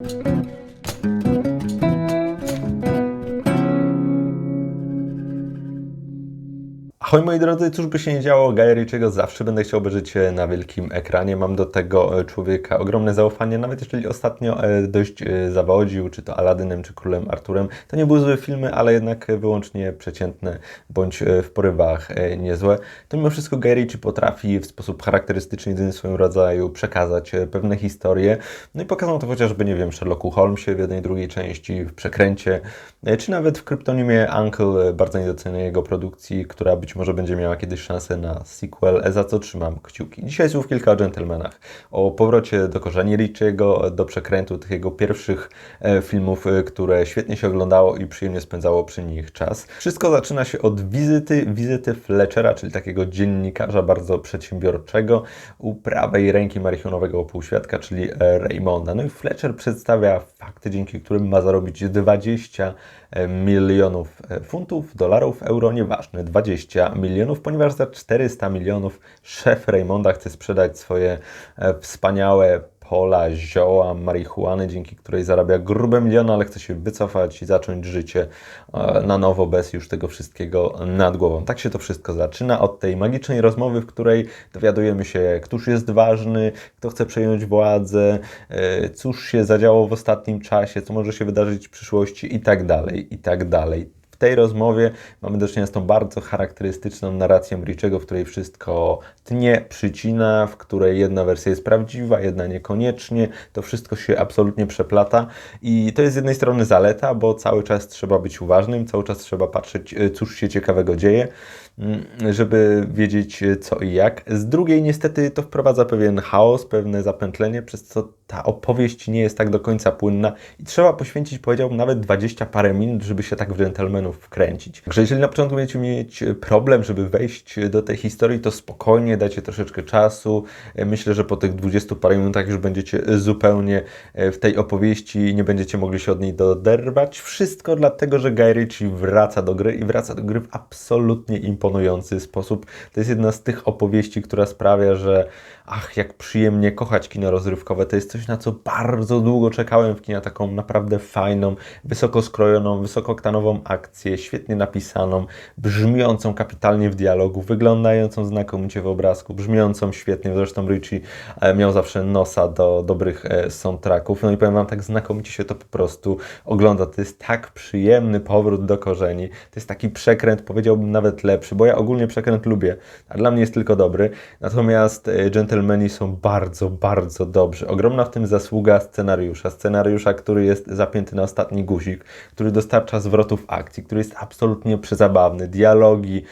Thank you. Ahoj moi drodzy, cóż by się nie działo, Guy Ritchiego zawsze będę chciał obejrzeć na wielkim ekranie. Mam do tego e, człowieka ogromne zaufanie, nawet jeżeli ostatnio e, dość e, zawodził, czy to Aladynem, czy Królem Arturem. To nie były złe filmy, ale jednak wyłącznie przeciętne, bądź w porywach niezłe. To mimo wszystko Guy potrafi w sposób charakterystyczny, jedyny swoim rodzaju przekazać pewne historie. No i pokazał to chociażby, nie wiem, Sherlocku Holmesie w jednej, drugiej części, w Przekręcie, czy nawet w kryptonimie Uncle, bardzo niedocenianej jego produkcji, która być może będzie miała kiedyś szansę na sequel, za co trzymam kciuki. Dzisiaj słów kilka o dżentelmenach, o powrocie do korzeni Richiego, do przekrętu tych jego pierwszych e, filmów, e, które świetnie się oglądało i przyjemnie spędzało przy nich czas. Wszystko zaczyna się od wizyty, wizyty Fletchera, czyli takiego dziennikarza bardzo przedsiębiorczego u prawej ręki marihonowego półświadka, czyli e, Raymonda. No i Fletcher przedstawia fakty, dzięki którym ma zarobić 20 milionów e, funtów, dolarów, euro, nieważne, 20 milionów, ponieważ za 400 milionów szef Raymonda chce sprzedać swoje e, wspaniałe pola, zioła, marihuany, dzięki której zarabia grube miliony, ale chce się wycofać i zacząć życie e, na nowo, bez już tego wszystkiego nad głową. Tak się to wszystko zaczyna od tej magicznej rozmowy, w której dowiadujemy się, któż jest ważny, kto chce przejąć władzę, e, cóż się zadziało w ostatnim czasie, co może się wydarzyć w przyszłości i tak dalej, i tak dalej. Tej rozmowie mamy do czynienia z tą bardzo charakterystyczną narracją Richiego, w której wszystko tnie, przycina, w której jedna wersja jest prawdziwa, jedna niekoniecznie. To wszystko się absolutnie przeplata i to jest z jednej strony zaleta, bo cały czas trzeba być uważnym, cały czas trzeba patrzeć, e, cóż się ciekawego dzieje, mm, żeby wiedzieć e, co i jak. Z drugiej niestety to wprowadza pewien chaos, pewne zapętlenie, przez co ta opowieść nie jest tak do końca płynna i trzeba poświęcić, powiedziałbym, nawet 20 parę minut, żeby się tak w dżentelmenów wkręcić. Także jeżeli na początku będziecie mieć problem, żeby wejść do tej historii, to spokojnie, dajcie troszeczkę czasu. Myślę, że po tych 20 parę minutach już będziecie zupełnie w tej opowieści i nie będziecie mogli się od niej doderwać. Wszystko dlatego, że Guy Ritchie wraca do gry i wraca do gry w absolutnie imponujący sposób. To jest jedna z tych opowieści, która sprawia, że ach, jak przyjemnie kochać kino rozrywkowe. To jest coś, na co bardzo długo czekałem w kinie, taką naprawdę fajną, wysoko skrojoną, wysokoktanową akcję, świetnie napisaną, brzmiącą kapitalnie w dialogu, wyglądającą znakomicie w obrazku, brzmiącą świetnie. Zresztą Richie e, miał zawsze nosa do dobrych e, soundtracków. No i powiem Wam, tak znakomicie się to po prostu ogląda. To jest tak przyjemny powrót do korzeni. To jest taki przekręt, powiedziałbym nawet lepszy, bo ja ogólnie przekręt lubię, a dla mnie jest tylko dobry. Natomiast e, Gentlemani są bardzo, bardzo dobrzy. Ogromna w tym zasługa scenariusza. Scenariusza, który jest zapięty na ostatni guzik, który dostarcza zwrotów akcji, który jest absolutnie przezabawny. Dialogi,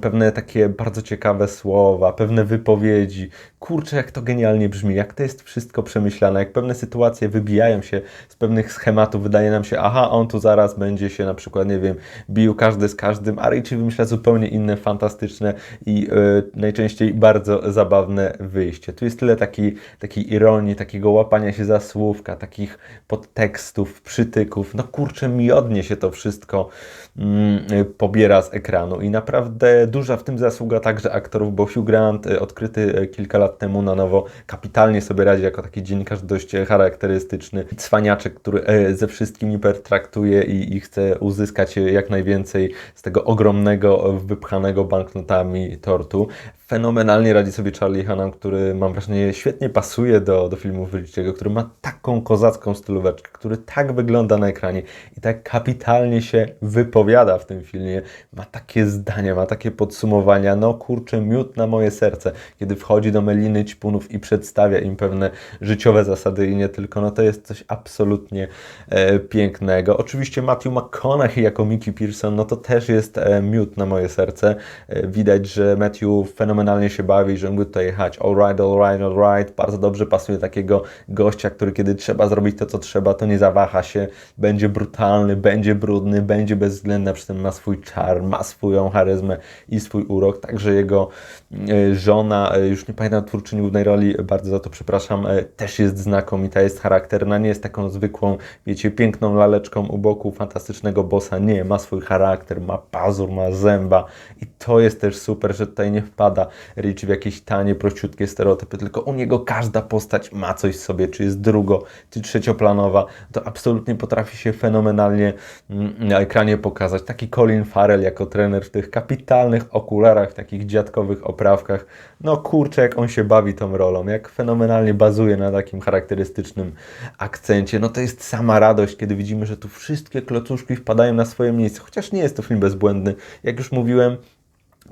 pewne takie bardzo ciekawe słowa, pewne wypowiedzi. Kurczę, jak to genialnie brzmi, jak to jest wszystko przemyślane, jak pewne sytuacje wybijają się z pewnych schematów. Wydaje nam się, aha, on tu zaraz będzie się na przykład, nie wiem, bił każdy z każdym, a Richie wymyśla zupełnie inne, fantastyczne i e, najczęściej bardzo zabawne wyjście. Tu jest tyle takiej, takiej ironii, takiego łapania się za słówka, takich podtekstów, przytyków. No kurczę, miodnie się to wszystko mm, pobiera z ekranu i naprawdę duża w tym zasługa także aktorów, bo Hugh Grant, e, odkryty e, kilka lat temu na nowo, kapitalnie sobie radzi jako taki dziennikarz dość e, charakterystyczny, cwaniaczek, który ze wszystkimi pertraktuje i, i chce uzyskać jak najwięcej z tego ogromnego, wypchanego banknotami tortu. Fenomenalnie radzi sobie Charlie Hunnam, który mam wrażenie świetnie pasuje do, do filmów Richiego, który ma taką kozacką stylóweczkę, który tak wygląda na ekranie i tak kapitalnie się wypowiada w tym filmie. Ma takie zdania, ma takie podsumowania, no kurczę, miód na moje serce, kiedy wchodzi do Meliny Ćpunów i przedstawia im pewne życiowe zasady i nie tylko, no to jest coś absolutnie e, pięknego. Oczywiście Matthew McConaughey jako Mickey Pearson, no to też jest e, miód na moje serce. E, widać, że Matthew fenomenalnie się bawi, że mógł tutaj jechać all right, all right, all right. Bardzo dobrze pasuje takiego gościa, który kiedy trzeba zrobić to, co trzeba, to nie zawaha się, będzie brutalny, będzie brudny, będzie bezwzględny, przy tym ma swój czar, ma swoją charyzmę i swój urok. Także jego e, żona, e, już nie pamiętam twórczyni głównej roli, bardzo za to przepraszam, e, też jest znakomita, jest charakterna, nie jest taką zwykłą, wiecie, piękną laleczką u boku fantastycznego bossa. Nie, ma swój charakter, ma pazur, ma zęba i to jest też super, że tutaj nie wpada Rich w jakieś tanie, prościutkie stereotypy, tylko u niego każda postać postać ma coś w sobie, czy jest drugo, czy trzecioplanowa, to absolutnie potrafi się fenomenalnie mm, na ekranie pokazać. Taki Colin Farrell jako trener w tych kapitalnych okularach, takich dziadkowych oprawkach. No kurczę, jak on się bawi tą rolą, jak fenomenalnie bazuje na takim charakterystycznym akcencie. No to jest sama radość, kiedy widzimy, że tu wszystkie klocuszki wpadają na swoje miejsce. Chociaż nie jest to film bezbłędny. Jak już mówiłem,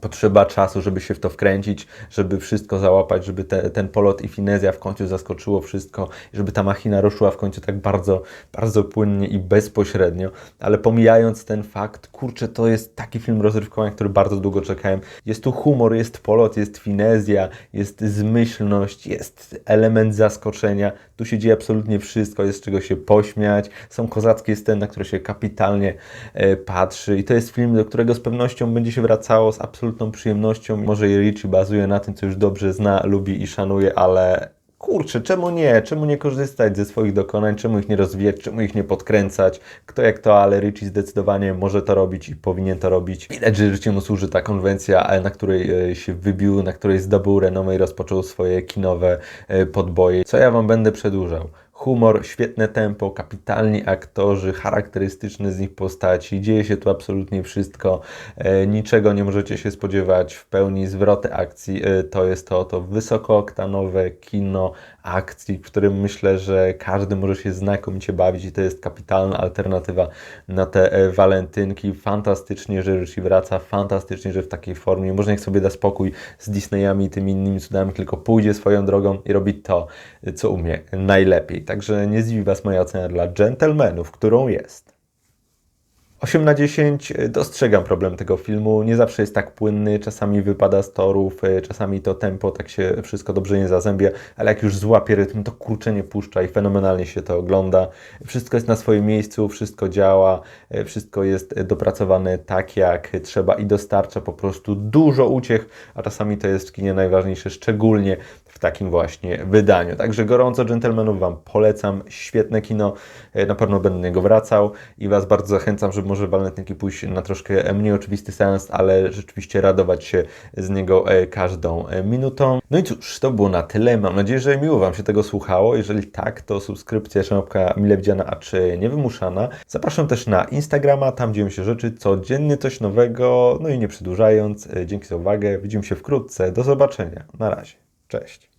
Potrzeba czasu, żeby się w to wkręcić, żeby wszystko załapać, żeby te, ten polot i finezja w końcu zaskoczyło wszystko, żeby ta machina ruszyła w końcu tak bardzo, bardzo płynnie i bezpośrednio. Ale pomijając ten fakt, kurczę, to jest taki film rozrywkowy, który bardzo długo czekałem. Jest tu humor, jest polot, jest finezja, jest zmyślność, jest element zaskoczenia. Tu się dzieje absolutnie wszystko, jest czego się pośmiać. Są kozackie sceny, na które się kapitalnie e, patrzy i to jest film, do którego z pewnością będzie się wracało z absolutną przyjemnością. Może Richie bazuje na tym, co już dobrze zna, lubi i szanuje, ale kurczę, czemu nie? Czemu nie korzystać ze swoich dokonań? Czemu ich nie rozwijać? Czemu ich nie podkręcać? Kto jak to, ale Richie zdecydowanie może to robić i powinien to robić. Widać, że Richie mu służy ta konwencja, na której e, się wybił, na której zdobył renomę i rozpoczął swoje kinowe e, podboje. Co ja Wam będę przedłużał? Humor, świetne tempo, kapitalni aktorzy, charakterystyczne z nich postaci. Dzieje się tu absolutnie wszystko. E, niczego nie możecie się spodziewać. W pełni zwroty akcji e, to jest to, to wysokooktanowe kino akcji, w którym myślę, że każdy może się znakomicie bawić i to jest kapitalna alternatywa na te e, walentynki. Fantastycznie, że Ryshi wraca, fantastycznie, że w takiej formie. Może niech sobie da spokój z Disneyami i tymi innymi cudami, tylko pójdzie swoją drogą i robi to, co umie najlepiej. Także nie zdziwi Was moja ocena dla dżentelmenów, którą jest. 8 na 10 dostrzegam problem tego filmu. Nie zawsze jest tak płynny, czasami wypada z torów, e, czasami to tempo tak się wszystko dobrze nie zazębia, ale jak już złapie rytm, to kurczę nie puszcza i fenomenalnie się to ogląda. Wszystko jest na swoim miejscu, wszystko działa, e, wszystko jest dopracowane tak jak trzeba i dostarcza po prostu dużo uciech, a czasami to jest w kinie najważniejsze, szczególnie w takim właśnie wydaniu. Także gorąco dżentelmenów Wam polecam. Świetne kino, e, na pewno będę do niego wracał i Was bardzo zachęcam, żeby może walentynki pójść na troszkę mniej oczywisty seans, ale rzeczywiście radować się z niego e, każdą e, minutą. No i cóż, to było na tyle. Mam nadzieję, że miło Wam się tego słuchało. Jeżeli tak, to subskrypcja, szanowka mile widziana, a czy niewymuszana. Zapraszam też na Instagrama, tam dzieją się rzeczy codziennie, coś nowego. No i nie przedłużając, dzięki za uwagę. Widzimy się wkrótce. Do zobaczenia. Na razie. Cześć.